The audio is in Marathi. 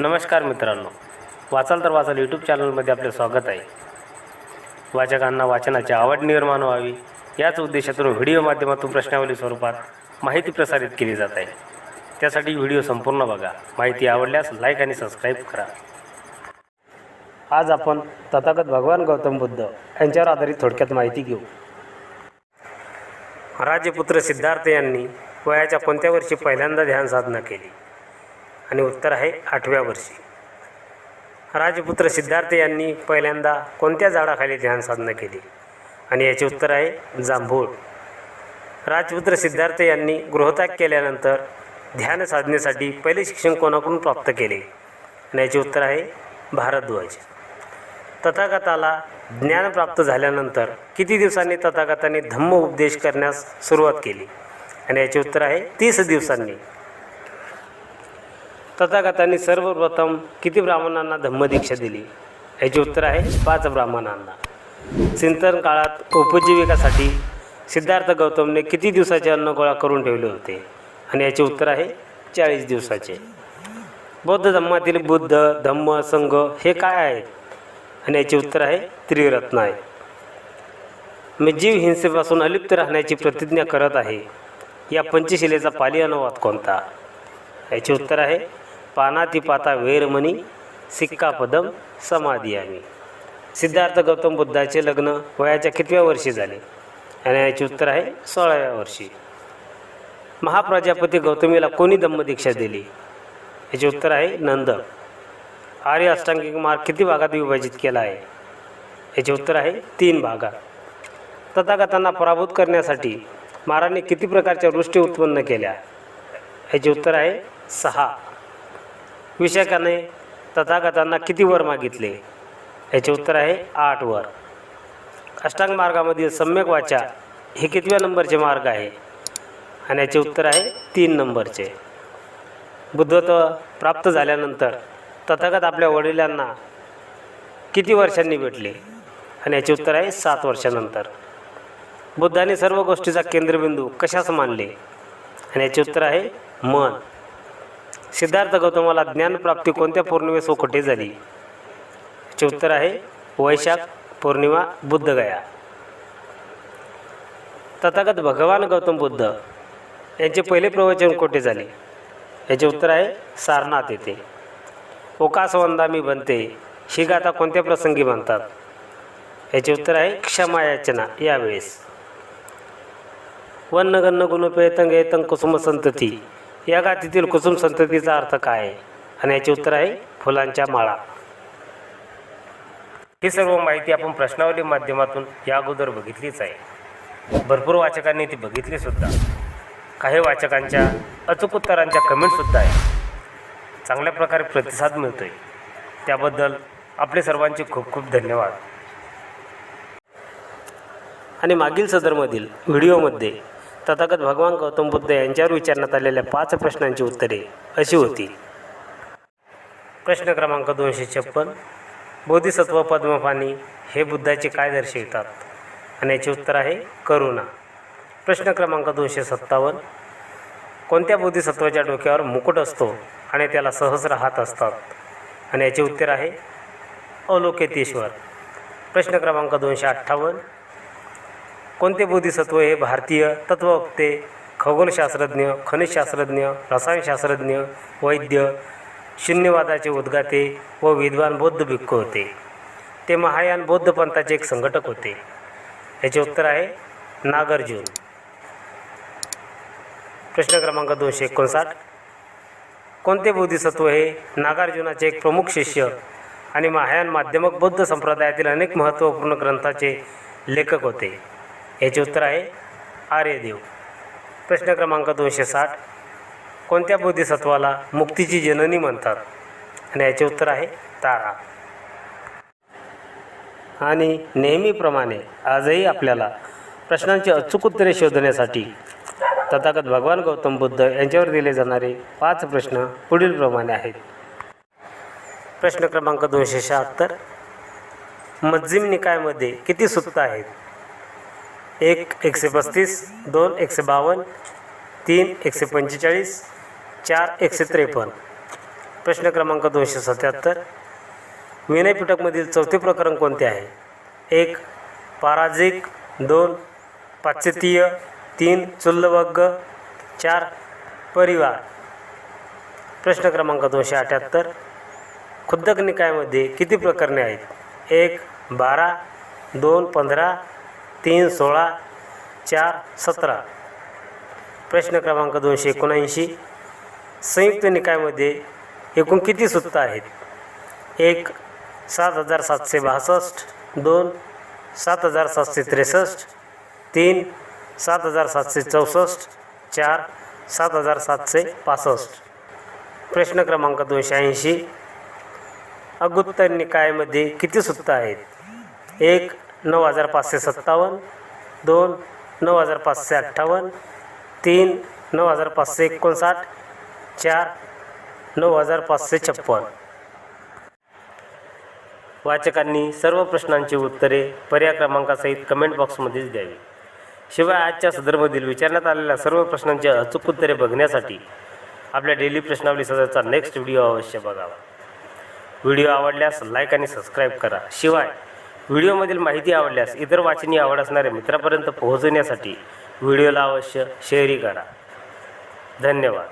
नमस्कार मित्रांनो. वाचाल तर वाचाल यूट्यूब चॅनलमध्ये आपले स्वागत आहे. वाचकांना वाचनाची आवड निर्माण व्हावी याच उद्देशातून व्हिडिओ माध्यमातून प्रश्नावली स्वरूपात माहिती प्रसारित केली जात आहे. त्यासाठी व्हिडिओ संपूर्ण बघा. माहिती आवडल्यास लाईक आणि सबस्क्राईब करा. आज आपण तथागत भगवान गौतम बुद्ध यांच्यावर आधारित थोडक्यात माहिती घेऊ. राजपुत्र सिद्धार्थ यांनी वयाच्या कोणत्या वर्षी पहिल्यांदा ध्यान साधना केली? आणि उत्तर आहे आठव्या वर्षी. राजपुत्र सिद्धार्थ यांनी पहिल्यांदा कोणत्या झाडाखाली ध्यान साधना केली? आणि याचे उत्तर आहे जांभूळ. राजपुत्र सिद्धार्थ यांनी गृहत्याग केल्यानंतर ध्यान साधनेसाठी पहिले शिक्षण कोणाकडून प्राप्त केले? आणि याचे उत्तर आहे भारद्वाज. तथागताला ज्ञान प्राप्त झाल्यानंतर किती दिवसांनी तथागताने धम्म उपदेश करण्यास सुरुवात केली? आणि याचे उत्तर आहे तीस दिवसांनी. तथागतांनी सर्वप्रथम किती ब्राह्मणांना धम्मदीक्षा दिली? याचे उत्तर आहे पाच ब्राह्मणांना. चिंतन काळात उपजीविकासाठी सिद्धार्थ गौतमने किती दिवसाचे अन्न गोळा करून ठेवले होते? आणि याचे उत्तर आहे चाळीस दिवसाचे. बौद्ध धम्मातील बुद्ध धम्म संघ हे काय आहेत? आणि याचे उत्तर आहे त्रिरत्न आहे. मी जीव हिंसेपासून अलिप्त राहण्याची प्रतिज्ञा करत आहे. या पंचशिलेचा पाली अनुवाद कोणता? याचे उत्तर आहे पानातिपाता वेरमणी सिक्कापदम समाधी आम्ही सिद्धार्थ गौतम बुद्धाचे लग्न वयाच्या कितव्या वर्षी झाले? आणि याचे उत्तर आहे सोळाव्या वर्षी. महाप्रजापती गौतमीला कोणी धम्मदीक्षा दिली? याचे उत्तर आहे नंद. आर्य अष्टांगिक मार्ग किती भागात विभाजित केला आहे? याचे उत्तर आहे तीन भागात तथागतांना पराभूत करण्यासाठी महाराजांनी किती प्रकारच्या वृष्टी उत्पन्न केल्या? याचे उत्तर आहे सहा. विशाखाने तथागतांना किती वर मागितले? याचे उत्तर आहे आठ वर. अष्टांग मार्गामधील सम्यक वाचा हे कितव्या नंबरचे मार्ग आहे? आणि याचे उत्तर आहे तीन नंबरचे. बुद्धत्व प्राप्त झाल्यानंतर तथागत आपल्या वडिलांना किती वर्षांनी भेटले? आणि याचे उत्तर आहे सात वर्षानंतर. बुद्धाने सर्व गोष्टीचा केंद्रबिंदू कशास मानले? आणि याचे उत्तर आहे मन. सिद्धार्थ गौतमाला ज्ञानप्राप्ती कोणत्या पौर्णिमेस व कुठे झाली? याचे उत्तर आहे वैशाख पौर्णिमा बुद्धगया तथागत भगवान गौतम बुद्ध यांचे पहिले प्रवचन कोठे झाले? याचे उत्तर आहे सारनाथ येथे. ओकासवंदा मी बनते ही गाथा कोणत्या प्रसंगी म्हणतात याचे उत्तर आहे क्षमायाचना यावेळेस. वन्नगन्न गुणपेतंग येतंग कुसुम संतती या गाथीतील कुसुम संततीचा अर्थ काय आहे? आणि याचे उत्तर आहे फुलांच्या माळा. ही सर्व माहिती आपण प्रश्नावली माध्यमातून या अगोदर बघितलीच आहे. भरपूर वाचकांनी ती बघितली सुद्धा. काही वाचकांच्या अचूक उत्तरांच्या कमेंटसुद्धा आहे चांगल्या प्रकारे प्रतिसाद मिळतोय. त्याबद्दल आपले सर्वांचे खूप खूप धन्यवाद. आणि मागील सदरमधील व्हिडिओमध्ये तथागत भगवान गौतम बुद्ध यांच्यावर विचारण्यात आलेल्या पाच प्रश्नांची उत्तरे अशी होती. प्रश्न क्रमांक दोनशे छप्पन बोधिसत्व पद्मपाणी हे बुद्धाचे काय दर्शवितात? आणि याचे उत्तर आहे करुणा. प्रश्न क्रमांक दोनशे सत्तावन्न कोणत्या बोधिसत्वाच्या डोक्यावर मुकुट असतो आणि त्याला सहस्र हात असतात? आणि याचे उत्तर आहे अलोकेतेश्वर. प्रश्न क्रमांक दोनशे अठ्ठावन्न कोणते बोधिसत्व हे भारतीय तत्ववक्ते खगोलशास्त्रज्ञ खनिजशास्त्रज्ञ रसायनशास्त्रज्ञ वैद्य शून्यवादाचे उद्गाते व विद्वान बौद्ध भिक्खू होते. ते महायान बौद्ध पंथाचे एक संघटक होते. याचे उत्तर आहे नागार्जुन. प्रश्न क्रमांक दोनशे एकोणसाठ. कोणते बोधिसत्व हे नागार्जुनाचे एक प्रमुख शिष्य आणि महायान माध्यमक बौद्ध संप्रदायातील अनेक महत्त्वपूर्ण ग्रंथाचे लेखक होते? याचे उत्तर आहे आर्यदेव. प्रश्न क्रमांक दोनशे साठ. कोणत्या बोधिसत्वाला मुक्तीची जननी म्हणतात? आणि याचे उत्तर आहे तारा. आणि नेहमीप्रमाणे आजही आपल्याला प्रश्नांची अचूक उत्तरे शोधण्यासाठी तथागत भगवान गौतम बुद्ध यांच्यावर दिले जाणारे पाच प्रश्न पुढीलप्रमाणे आहेत. प्रश्न क्रमांक दोनशे शहात्तर. मज्जिम निकायमध्ये किती सुत्त आहेत? एक एकशे पस्तीस दोन एकशे बावन्न तीन एकशे पंचेचाळीस चार एकशे त्रेपन्न. प्रश्न क्रमांक दोनशे सत्याहत्तर. विनयपिटकमधील चौथे प्रकरण कोणते आहे? एक पाराजिक दोन पाश्चात्य तीन चुल्लवर्ग चार परिवार. प्रश्न क्रमांक दोनशे अठ्याहत्तर. खुद्दक निकायमध्ये किती प्रकरणे आहेत? एक बारा दोन पंधरा तीन सोळा चार सतरा. प्रश्न क्रमांक दोनशे एकोणऐंशी. संयुक्त निकायमध्ये एकूण किती सुत्त आहेत? एक सात हजार सातशे बासष्ट. दोन सात हजार सातशे त्रेसष्ट. तीन सात हजार सातशे चौसष्ट. चार सात हजार सातशे पासष्ट. प्रश्न क्रमांक दोनशे ऐंशी. अगुत्तर निकायमध्ये किती सुत्त आहेत? एक नऊ हजार पाचशे सत्तावन्न दोन नऊ हजार पाचशे अठ्ठावन्न तीन नऊ हजार पाचशे एकोणसाठ चार नऊ हजार पाचशे छप्पन. वाचकांनी सर्व प्रश्नांची उत्तरे पर्याय क्रमांकासहित कमेंट बॉक्समध्येच द्यावी. शिवाय आजच्या सदरमधील विचारण्यात आलेल्या सर्व प्रश्नांची अचूक उत्तरे बघण्यासाठी आपल्या डेली प्रश्नावली सदरचा नेक्स्ट व्हिडिओ अवश्य बघावा. व्हिडिओ आवडल्यास लाईक आणि सबस्क्राईब करा. शिवाय व्हिडिओमधील माहिती आवडल्यास इतर वाचनीय आवड असणाऱ्या मित्रापर्यंत पोहोचवण्यासाठी व्हिडिओला अवश्य शेअरही करा. धन्यवाद.